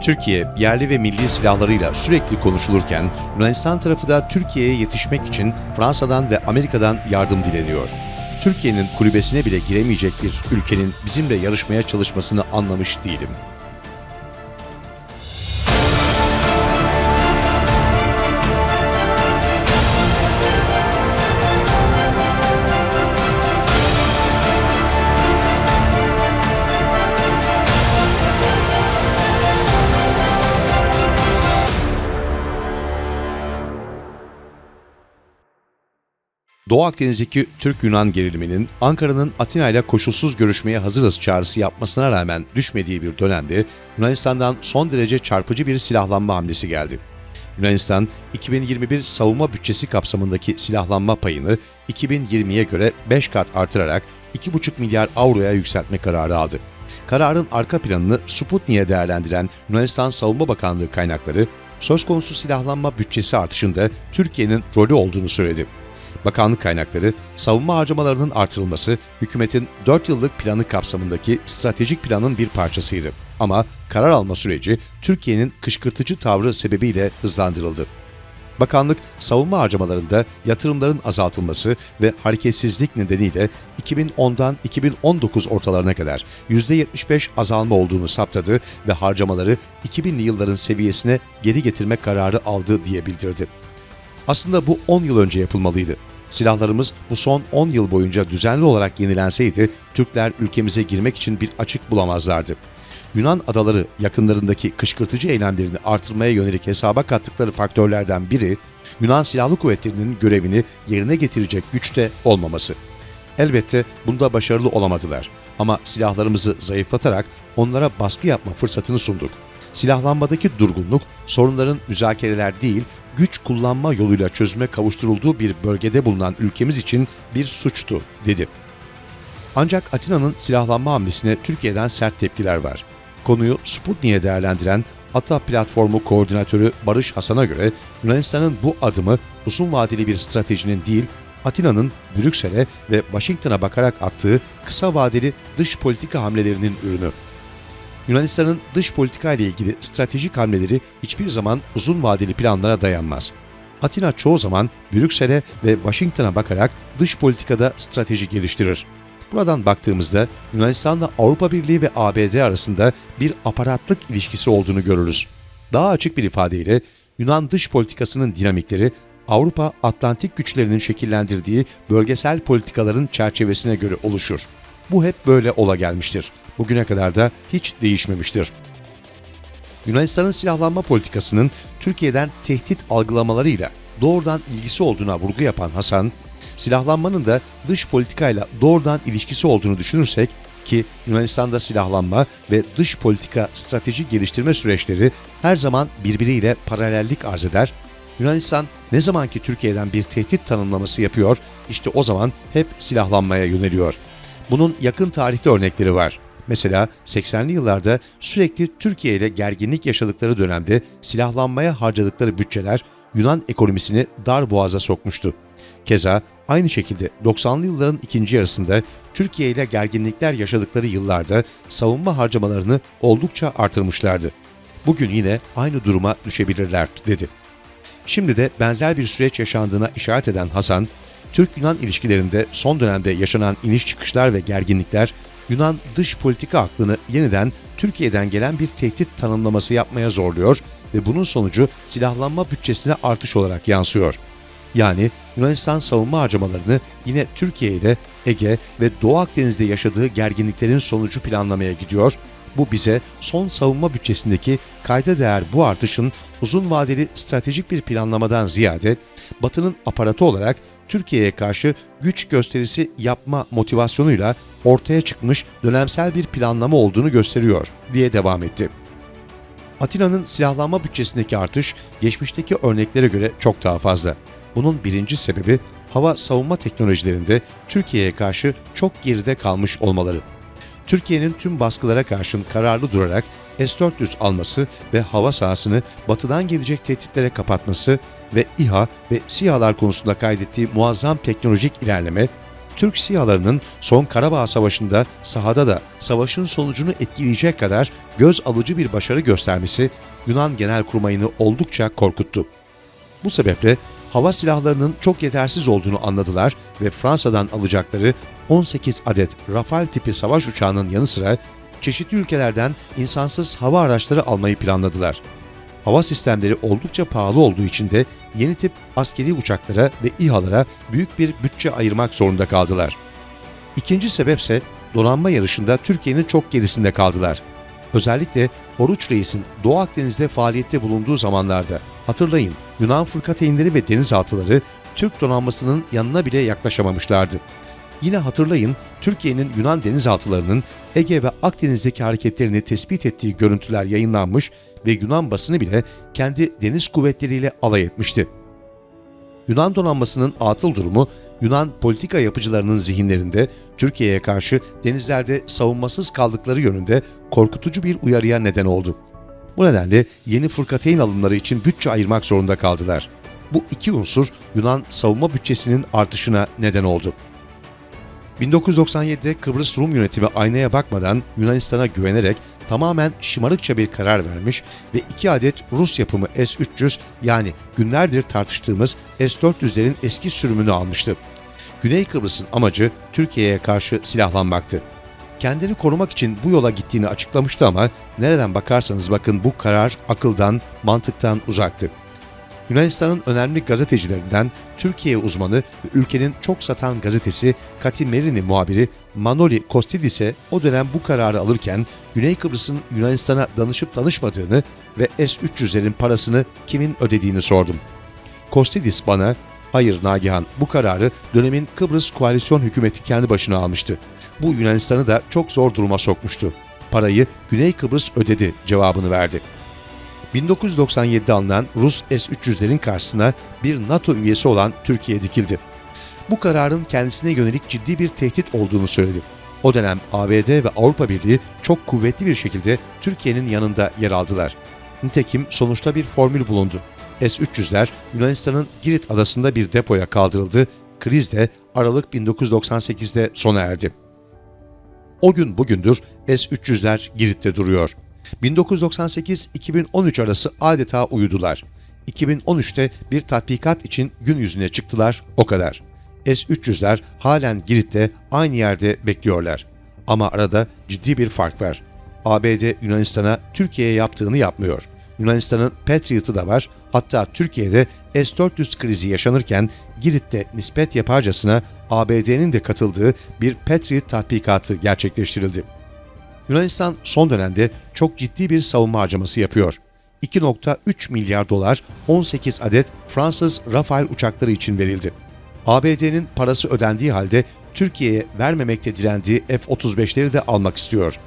Türkiye yerli ve milli silahlarıyla sürekli konuşulurken Yunanistan tarafı da Türkiye'ye yetişmek için Fransa'dan ve Amerika'dan yardım dileniyor. Türkiye'nin kulübesine bile giremeyecek bir ülkenin bizimle yarışmaya çalışmasını anlamış değilim. Doğu Akdeniz'deki Türk-Yunan geriliminin Ankara'nın Atina ile koşulsuz görüşmeye hazırız çağrısı yapmasına rağmen düşmediği bir dönemde Yunanistan'dan son derece çarpıcı bir silahlanma hamlesi geldi. Yunanistan, 2021 savunma bütçesi kapsamındaki silahlanma payını 2020'ye göre 5 kat artırarak 2,5 milyar avroya yükseltme kararı aldı. Kararın arka planını Sputnik'e değerlendiren Yunanistan Savunma Bakanlığı kaynakları, söz konusu silahlanma bütçesi artışında Türkiye'nin rolü olduğunu söyledi. Bakanlık kaynakları, savunma harcamalarının artırılması hükümetin 4 yıllık planı kapsamındaki stratejik planın bir parçasıydı. Ama karar alma süreci Türkiye'nin kışkırtıcı tavrı sebebiyle hızlandırıldı. Bakanlık, savunma harcamalarında yatırımların azaltılması ve hareketsizlik nedeniyle 2010'dan 2019 ortalarına kadar %75 azalma olduğunu saptadı ve harcamaları 2000'li yılların seviyesine geri getirme kararı aldı diye bildirdi. Aslında bu 10 yıl önce yapılmalıydı. Silahlarımız bu son 10 yıl boyunca düzenli olarak yenilenseydi Türkler ülkemize girmek için bir açık bulamazlardı. Yunan adaları yakınlarındaki kışkırtıcı eylemlerini artırmaya yönelik hesaba kattıkları faktörlerden biri Yunan Silahlı Kuvvetleri'nin görevini yerine getirecek güçte olmaması. Elbette bunda başarılı olamadılar ama silahlarımızı zayıflatarak onlara baskı yapma fırsatını sunduk. Silahlanmadaki durgunluk sorunların müzakereler değil, güç kullanma yoluyla çözüme kavuşturulduğu bir bölgede bulunan ülkemiz için bir suçtu, dedi. Ancak Atina'nın silahlanma hamlesine Türkiye'den sert tepkiler var. Konuyu Sputnik'e değerlendiren Ata Platformu Koordinatörü Barış Hasan'a göre Yunanistan'ın bu adımı uzun vadeli bir stratejinin değil, Atina'nın Brüksel'e ve Washington'a bakarak attığı kısa vadeli dış politika hamlelerinin ürünü. Yunanistan'ın dış politika ile ilgili stratejik hamleleri hiçbir zaman uzun vadeli planlara dayanmaz. Atina çoğu zaman Brüksel'e ve Washington'a bakarak dış politikada strateji geliştirir. Buradan baktığımızda Yunanistan'la Avrupa Birliği ve ABD arasında bir aparatlık ilişkisi olduğunu görürüz. Daha açık bir ifadeyle Yunan dış politikasının dinamikleri Avrupa Atlantik güçlerinin şekillendirdiği bölgesel politikaların çerçevesine göre oluşur. Bu hep böyle ola gelmiştir. Bugüne kadar da hiç değişmemiştir. Yunanistan'ın silahlanma politikasının Türkiye'den tehdit algılamalarıyla doğrudan ilgisi olduğuna vurgu yapan Hasan, silahlanmanın da dış politikayla doğrudan ilişkisi olduğunu düşünürsek ki Yunanistan'da silahlanma ve dış politika strateji geliştirme süreçleri her zaman birbiriyle paralellik arz eder. Yunanistan ne zamanki Türkiye'den bir tehdit tanımlaması yapıyor, işte o zaman hep silahlanmaya yöneliyor. Bunun yakın tarihte örnekleri var. Mesela 80'li yıllarda sürekli Türkiye ile gerginlik yaşadıkları dönemde silahlanmaya harcadıkları bütçeler Yunan ekonomisini dar boğaza sokmuştu. Keza aynı şekilde 90'lı yılların ikinci yarısında Türkiye ile gerginlikler yaşadıkları yıllarda savunma harcamalarını oldukça artırmışlardı. Bugün yine aynı duruma düşebilirler dedi. Şimdi de benzer bir süreç yaşandığına işaret eden Hasan, Türk-Yunan ilişkilerinde son dönemde yaşanan iniş çıkışlar ve gerginlikler Yunan dış politika aklını yeniden Türkiye'den gelen bir tehdit tanımlaması yapmaya zorluyor ve bunun sonucu silahlanma bütçesine artış olarak yansıyor. Yani Yunanistan savunma harcamalarını yine Türkiye ile Ege ve Doğu Akdeniz'de yaşadığı gerginliklerin sonucu planlamaya gidiyor. Bu bize son savunma bütçesindeki kayda değer bu artışın uzun vadeli stratejik bir planlamadan ziyade Batı'nın aparatı olarak Türkiye'ye karşı güç gösterisi yapma motivasyonuyla ortaya çıkmış dönemsel bir planlama olduğunu gösteriyor diye devam etti. Atina'nın silahlanma bütçesindeki artış geçmişteki örneklere göre çok daha fazla. Bunun birinci sebebi hava savunma teknolojilerinde Türkiye'ye karşı çok geride kalmış olmaları. Türkiye'nin tüm baskılara karşın kararlı durarak S-400 alması ve hava sahasını batıdan gelecek tehditlere kapatması ve İHA ve SİHA'lar konusunda kaydettiği muazzam teknolojik ilerleme, Türk SİHA'larının son Karabağ Savaşı'nda sahada da savaşın sonucunu etkileyecek kadar göz alıcı bir başarı göstermesi Yunan Genelkurmay'ını oldukça korkuttu. Bu sebeple hava silahlarının çok yetersiz olduğunu anladılar ve Fransa'dan alacakları 18 adet Rafale tipi savaş uçağının yanı sıra çeşitli ülkelerden insansız hava araçları almayı planladılar. Hava sistemleri oldukça pahalı olduğu için de yeni tip askeri uçaklara ve İHA'lara büyük bir bütçe ayırmak zorunda kaldılar. İkinci sebepse donanma yarışında Türkiye'nin çok gerisinde kaldılar. Özellikle Oruç Reis'in Doğu Akdeniz'de faaliyette bulunduğu zamanlarda hatırlayın Yunan fırkateynleri ve denizaltıları Türk donanmasının yanına bile yaklaşamamışlardı. Yine hatırlayın Türkiye'nin Yunan denizaltılarının Ege ve Akdeniz'deki hareketlerini tespit ettiği görüntüler yayınlanmış ve Yunan basını bile kendi deniz kuvvetleriyle alay etmişti. Yunan donanmasının atıl durumu Yunan politika yapıcılarının zihinlerinde Türkiye'ye karşı denizlerde savunmasız kaldıkları yönünde korkutucu bir uyarıya neden oldu. Bu nedenle yeni fırkateyn alımları için bütçe ayırmak zorunda kaldılar. Bu iki unsur Yunan savunma bütçesinin artışına neden oldu. 1997'de Kıbrıs Rum yönetimi aynaya bakmadan Yunanistan'a güvenerek tamamen şımarıkça bir karar vermiş ve iki adet Rus yapımı S-300 yani günlerdir tartıştığımız S-400'lerin eski sürümünü almıştı. Güney Kıbrıs'ın amacı Türkiye'ye karşı silahlanmaktı. Kendini korumak için bu yola gittiğini açıklamıştı ama nereden bakarsanız bakın bu karar akıldan, mantıktan uzaktı. Yunanistan'ın önemli gazetecilerinden Türkiye uzmanı ve ülkenin çok satan gazetesi Katimerini muhabiri Manoli Kostidis'e o dönem bu kararı alırken Güney Kıbrıs'ın Yunanistan'a danışıp danışmadığını ve S-300'lerin parasını kimin ödediğini sordum. Kostidis bana, hayır Nagihan bu kararı dönemin Kıbrıs koalisyon hükümeti kendi başına almıştı. Bu Yunanistan'ı da çok zor duruma sokmuştu. Parayı Güney Kıbrıs ödedi cevabını verdi. 1997'de alınan Rus S-300'lerin karşısına bir NATO üyesi olan Türkiye dikildi. Bu kararın kendisine yönelik ciddi bir tehdit olduğunu söyledi. O dönem ABD ve Avrupa Birliği çok kuvvetli bir şekilde Türkiye'nin yanında yer aldılar. Nitekim sonuçta bir formül bulundu. S-300'ler Yunanistan'ın Girit adasında bir depoya kaldırıldı. Kriz de Aralık 1998'de sona erdi. O gün bugündür S-300'ler Girit'te duruyor. 1998-2013 arası adeta uyudular. 2013'te bir tatbikat için gün yüzüne çıktılar, o kadar. S-300'ler halen Girit'te aynı yerde bekliyorlar. Ama arada ciddi bir fark var. ABD Yunanistan'a Türkiye'ye yaptığını yapmıyor. Yunanistan'ın Patriot'ı da var. Hatta Türkiye'de S-400 krizi yaşanırken Girit'te nispet yaparcasına ABD'nin de katıldığı bir Patriot tatbikatı gerçekleştirildi. Yunanistan son dönemde çok ciddi bir savunma harcaması yapıyor. 2.3 milyar dolar 18 adet Fransız Rafale uçakları için verildi. ABD'nin parası ödendiği halde Türkiye'ye vermemekte direndiği F-35'leri de almak istiyor.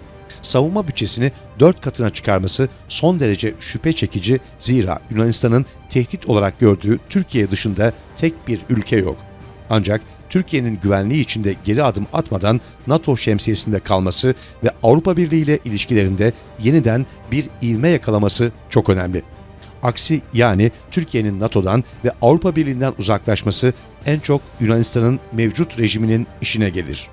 Savunma bütçesini 4 katına çıkarması son derece şüphe çekici zira Yunanistan'ın tehdit olarak gördüğü Türkiye dışında tek bir ülke yok. Ancak Türkiye'nin güvenliği içinde geri adım atmadan NATO şemsiyesinde kalması ve Avrupa Birliği ile ilişkilerinde yeniden bir ivme yakalaması çok önemli. Aksi yani Türkiye'nin NATO'dan ve Avrupa Birliği'nden uzaklaşması en çok Yunanistan'ın mevcut rejiminin işine gelir.